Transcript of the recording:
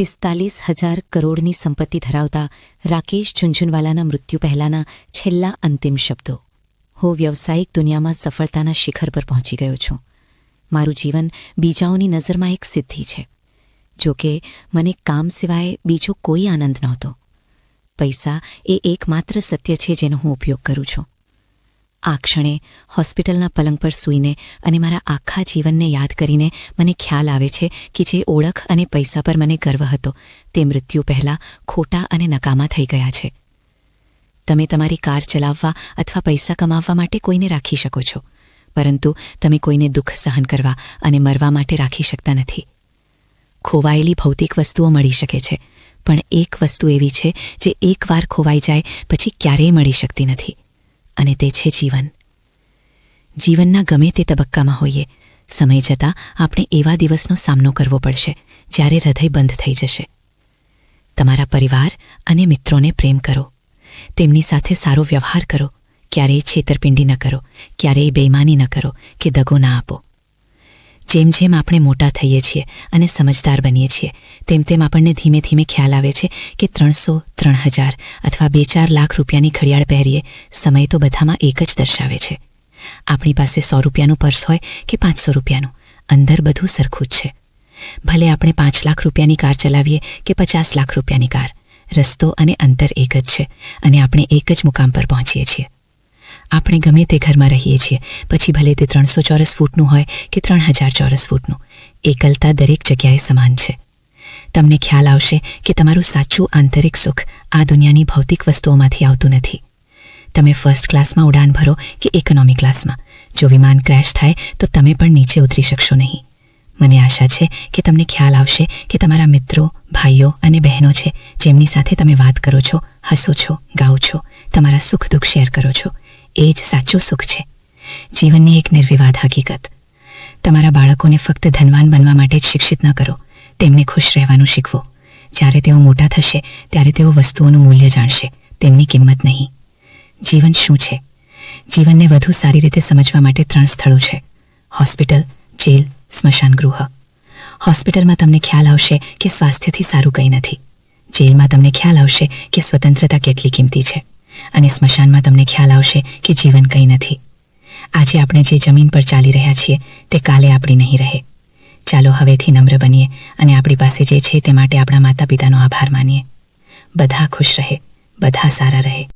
પિસ્તાલીસ હજાર કરોડની સંપત્તિ ધરાવતા રાકેશ ઝુંઝુનવાલાના મૃત્યુ પહેલાંના છેલ્લા અંતિમ શબ્દો. હું વ્યવસાયિક દુનિયામાં સફળતાના શિખર પર પહોંચી ગયો છું. મારું જીવન બીજાઓની નજરમાં એક સિદ્ધિ છે. જો કે, મને કામ સિવાય બીજો કોઈ આનંદ નહોતો. પૈસા એ એકમાત્ર સત્ય છે જેનો હું ઉપયોગ કરું છું. આ ક્ષણે હોસ્પિટલના પલંગ પર સૂઈને અને મારા આખા જીવનને યાદ કરીને મને ખ્યાલ આવે છે કે જે ઓળખ અને પૈસા પર મને ગર્વ હતો, તે મૃત્યુ પહેલાં ખોટા અને નકામા થઈ ગયા છે. તમે તમારી કાર ચલાવવા અથવા પૈસા કમાવવા માટે કોઈને રાખી શકો છો, પરંતુ તમે કોઈને દુઃખ સહન કરવા અને મરવા માટે રાખી શકતા નથી. ખોવાયેલી ભૌતિક વસ્તુઓ મળી શકે છે, પણ એક વસ્તુ એવી છે જે એકવાર ખોવાઈ જાય પછી ક્યારેય મળી શકતી નથી. અને તે છે જીવન. જીવનના ગમે તે તબક્કામાં હોઈએ, સમય જતાં આપણે એવા દિવસનો સામનો કરવો પડશે જ્યારે હૃદય બંધ થઈ જશે. તમારા પરિવાર અને મિત્રોને પ્રેમ કરો. તેમની સાથે સારો વ્યવહાર કરો. ક્યારેય છેતરપિંડી ન કરો. ક્યારેય બેઈમાની ન કરો કે દગો ના આપો. જેમ જેમ આપણે મોટા થઈએ છીએ અને સમજદાર બનીએ છીએ, તેમ તેમ આપણને ધીમે ધીમે ખ્યાલ આવે છે કે ત્રણસો ત્રણ હજાર અથવા બે ચાર લાખ રૂપિયાની ઘડિયાળ પહેરીએ સમય તો બધામાં એક જ દર્શાવે છે. આપણી પાસે સો રૂપિયાનું પર્સ હોય કે પાંચસો રૂપિયાનું, અંદર બધું સરખું જ છે. ભલે આપણે પાંચ લાખ રૂપિયાની કાર ચલાવીએ કે પચાસ લાખ રૂપિયાની કાર, રસ્તો અને અંતર એક જ છે અને આપણે એક જ મુકામ પર પહોંચીએ છીએ. આપણે ગમે તે ઘરમાં રહીએ છીએ. પછી ભલે તે ત્રણસો ચોરસ ફૂટનું હોય કે ત્રણ હજાર ચોરસ ફૂટનું. એકલતા દરેક જગ્યાએ સમાન છે. તમને ખ્યાલ આવશે કે તમારું સાચું આંતરિક સુખ આ દુનિયાની ભૌતિક વસ્તુઓમાંથી આવતું નથી. તમે ફર્સ્ટ ક્લાસમાં ઉડાન ભરો કે ઇકોનોમી ક્લાસમાં. જો વિમાન ક્રેશ થાય, તો તમે પણ નીચે ઉતરી શકશો નહીં. મને આશા છે કે તમને ખ્યાલ આવશે કે તમારા મિત્રો, ભાઈઓ અને બહેનો છે, જેમની સાથે તમે વાત કરો છો, હસો છો, ગાઓ છો, તમારા સુખ દુઃખ શેર કરો છો. એ જ સાચું સુખ છે. જીવનની એક નિર્વિવાદ હકીકત. તમારા બાળકોને ફક્ત ધનવાન બનવા માટે જ શિક્ષિત ન કરો. તેમને ખુશ રહેવાનું શીખવો. જ્યારે તેઓ મોટા થશે, ત્યારે તેઓ વસ્તુઓનું મૂલ્ય જાણશે. તેમની કિંમત નહીં. જીવન શું છે? જીવનને વધુ સારી રીતે સમજવા માટે ત્રણ સ્થળો છે. હોસ્પિટલ, જેલ, સ્મશાન ગૃહ. હોસ્પિટલમાં તમને ખ્યાલ આવશે કે સ્વાસ્થ્યથી સારું કંઈ નથી. જેલમાં તમને ખ્યાલ આવશે કે સ્વતંત્રતા કેટલી કિંમતી છે. અને સ્મશાનમાં તમને ખ્યાલ આવશે કે જીવન કંઈ નથી. આજે આપણે જે જમીન પર ચાલી રહ્યા છીએ, તે કાલે આપણી નહીં રહે. ચાલો હવેથી નમ્ર બનીએ અને આપણી પાસે જે છે તે માટે આપણા માતા પિતાનો આભાર માનીએ. બધા ખુશ રહે, બધા સારા રહે.